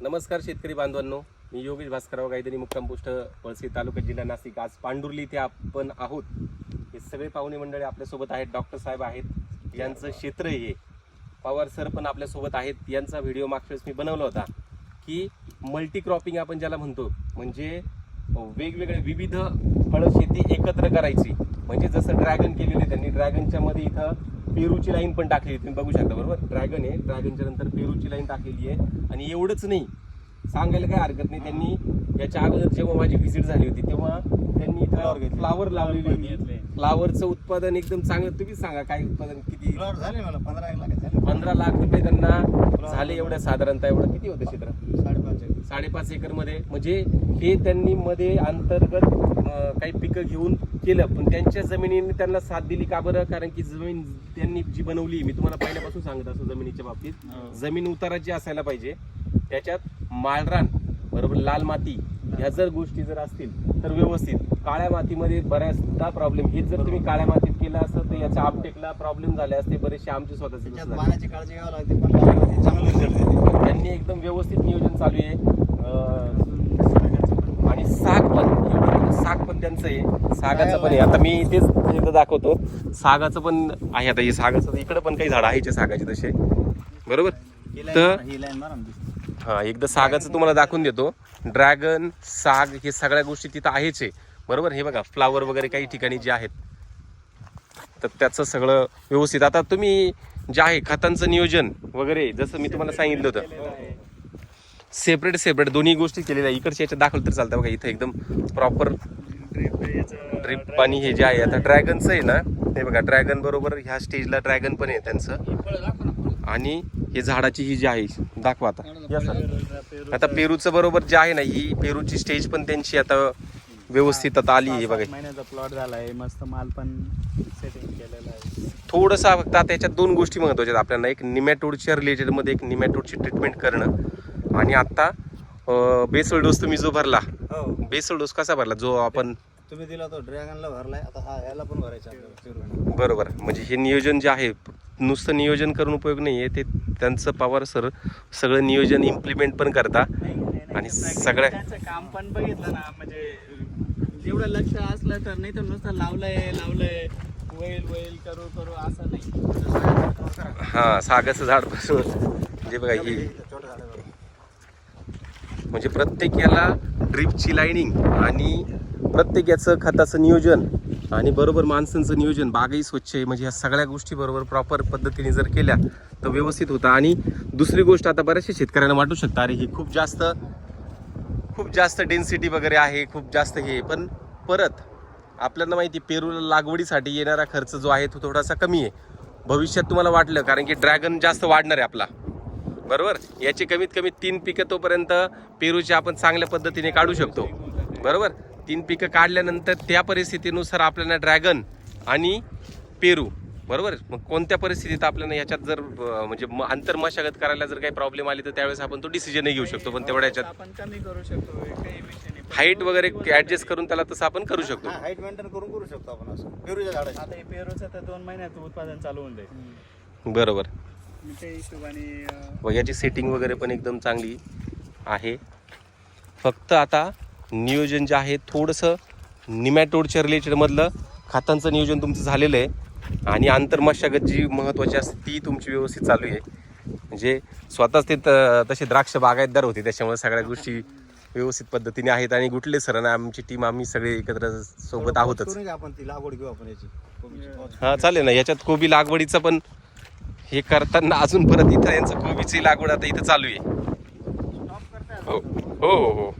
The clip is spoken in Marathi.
नमस्कार शेतकरी बांधवांनो मी योगेश भास्करराव गायधनी मुक्काम पोस्ट पळसी तालुका जिल्हा नाशिक. आज पांडुर्ली इथे आपण आहोत. हे सगळे पाहुणे मंडळी आपल्यासोबत आहेत डॉक्टर साहेब आहेत. यांचं क्षेत्र हे. पवार सर पण आपल्यासोबत आहेत. यांचा व्हिडिओ मागच्या वेळेस मी बनवला होता की मल्टी क्रॉपिंग आपण ज्याला म्हणतो म्हणजे वेगवेगळे विविध फळं शेती एकत्र करायची. म्हणजे जसं ड्रॅगन केलेले त्यांनी ड्रॅगनच्या मध्ये इथं पेरूची लाईन पण टाकलेली आहे. तुम्ही बघू शकता बरोबर? ड्रॅगन आहे. ड्रॅगनच्या नंतर पेरूची लाईन टाकलेली आहे. आणि एवढंच नाही. सांगायला काय हरकत नाही. त्यांनी याच्या अगोदर जेव्हा माझी व्हिजिट झाली होती तेव्हा त्यांनी इथं फ्लावर लावलेली होती. फ्लावरचं उत्पादन एकदम चांगलं. तुम्ही सांगा काय उत्पादन किती? झाले मला. पंधरा लाख झाले. पंधरा लाख रुपये त्यांना झाले एवढ्या साधारणतः एवढं. किती होतं क्षेत्र? साडेपाच एक. साडेपाच एकरमध्ये म्हणजे हे त्यांनी मध्ये अंतर्गत काही पिकं घेऊन केलं. पण त्यांच्या जमिनीने त्यांना साथ दिली का बरं? कारण की जमीन त्यांनी जी बनवली मी तुम्हाला पहिल्यापासून सांगत असतो जमिनीच्या बाबतीत. हो. जमीन उताराची असायला पाहिजे. त्याच्यात माळरान बरोबर लाल माती ह्या जर गोष्टी जर असतील तर व्यवस्थित. काळ्या मातीमध्ये बऱ्याचदा प्रॉब्लेम हेच जर तुम्ही काळ्या मातीत केलं असतं तर याच्या आपटेकला प्रॉब्लेम झाले असते बरेचसे आमचे स्वतःचे त्याच्यात झाले. पाण्याची काळजी घ्यावी लागते पण लागल्यावरती चांगलं रिझल्ट देते त्यांनी एकदम व्यवस्थित नियोजन चालू आहे. अं, आणि साग पण एवढं साग पण त्यांचं आहे. सागाचं पण आहे. आता मी तेच इथं दाखवतो. सागाचं पण आहे आता हे सागाचं इकडं पण काही झाडं आहे सागाचे तसे. बरोबर? ही तर- लाईन मारा, ही लाईन मारा ना दिसते. हा एकदा सागाचं तुम्हाला दाखवून देतो. ड्रॅगन साग हे सगळ्या गोष्टी तिथं आहेच आहे. बरोबर? हे बघा फ्लावर वगैरे काही ठिकाणी जे आहेत तर त्याचं सगळं व्यवस्थित. आता तुम्ही जे आहे खतांचं नियोजन वगैरे जसं मी तुम्हाला सांगितलं होतं. सेपरेट सेपरेट दोन्ही गोष्टी केलेल्या इकडच्या याच्यात दाखवलं तर चालतं बघा इथं एकदम प्रॉपर ड्रिप पाणी हे जे आहे आता ड्रॅगनचं आहे ना हे बघा ड्रॅगन बरोबर ह्या स्टेजला ड्रॅगन पण आहे त्यांचं. आणि हे झाडाची ही जी आहे दाखवा आता. आता पेरूचं बरोबर जे आहे ना ही पेरूची स्टेज पण त्यांची आता व्यवस्थित आता आली आहे बघा. महिन्याचा प्लॉट झालाय मस्त माल पण सेटिंग थोडंसं फक्त आता याच्यात दोन गोष्टी महत्त्वाच्या आहेत. आपल्याला एक निमॅटोडच्या रिलेटेडमध्ये एक निमॅटोडची ट्रीटमेंट करणं. आणि आता बेसल डोस तुम्ही जो भरला हो. बेसल डोस कसा भरला? जो आपण तुम्ही दिला तो ड्रॅगनला भरलाय. आता हा ह्याला पण भरायचा. बरोबर. म्हणजे हे नियोजन जे आहे नुसतं नियोजन करून उपयोग नाही आहे ते त्यांचं पवार सर सगळं नियोजन इम्प्लिमेंट पण करता. आणि सगळ्या- काम पण बघितलं ना. म्हणजे जेवढं लक्ष असलं तर नाही तर नुसतं लावलंय लावलंय. वैल वैल करू करू असं नाही. हां सागाचं झाडपासून म्हणजे बघा ही. म्हणजे प्रत्येक याला ड्रिपची लाईनिंग आणि प्रत्येक याचं खताचं नियोजन आणि बरोबर माणसांचं नियोजन बागही स्वच्छ आहे. म्हणजे ह्या सगळ्या गोष्टी बरोबर प्रॉपर पद्धतीने जर केल्या तर व्यवस्थित होतं. आणि दुसरी गोष्ट आता बऱ्याचशा शेतकऱ्यांना वाटू शकतं अरे ही खूप जास्त खूप जास्त डेन्सिटी वगैरे आहे खूप जास्त हे पण परत आपल्याला माहिती पेरूला लागवडीसाठी येणारा खर्च जो आहे तो थोडासा कमी आहे. भविष्यात तुम्हाला वाटलं कारण की ड्रॅगन जास्त वाढणार आहे आपला. बरोबर? याची कमीत कमी तीन पिकं तोपर्यंत पेरूचे आपण चांगल्या पद्धतीने काढू शकतो. बरोबर? तीन पिकं काढल्यानंतर त्या परिस्थितीनुसार आपल्याला ड्रॅगन आणि पेरू बरोबर? मग कोणत्या परिस्थितीत आपल्याला याच्यात जर म्हणजे अंतर मशागत करायला जर काही प्रॉब्लेम आली तर त्यावेळेस आपण तो डिसिजनही घेऊ शकतो. पण तेवढ्या याच्यात आपण कमी करू शकतो काही विषय हाईट वगैरे ऍडजस्ट करून त्याला तसं आपण करू शकतो. हा हाईट मेंटेन करून करू शकतो आपण असं. पेरूच्या झाडाची. आता हे पेरूचं तर दोन महिन्यात उत्पादन चालू होऊन जाईल. बरोबर. मी त्या हिशोबाने अं, व याची सेटिंग वगैरे पण एकदम चांगली आहे. फक्त आता नियोजन जे आहे थोडंसं निमॅटोडच्या रिलेटेडमधलं खतांचं नियोजन तुमचं झालेलं आहे. आणि आंतरमशागत जी महत्त्वाची असते ती तुमची व्यवस्थित चालू आहे. म्हणजे स्वतःच ते त- तसे द्राक्ष बागायतदार होते त्याच्यामुळे सगळ्या गोष्टी व्यवस्थित पद्धतीने आहेत आणि गुटले सर आणि आमची टीम आम्ही सगळे एकत्र सोबत आहोतच. आपण ती लागवड घेऊ आपण याची. हा चालेल ना. याच्यात कोबी लागवडीचं पण हे करताना अजून परत इथं यांचं कोबीची लागवड आता इथं चालू आहे. हो हो हो.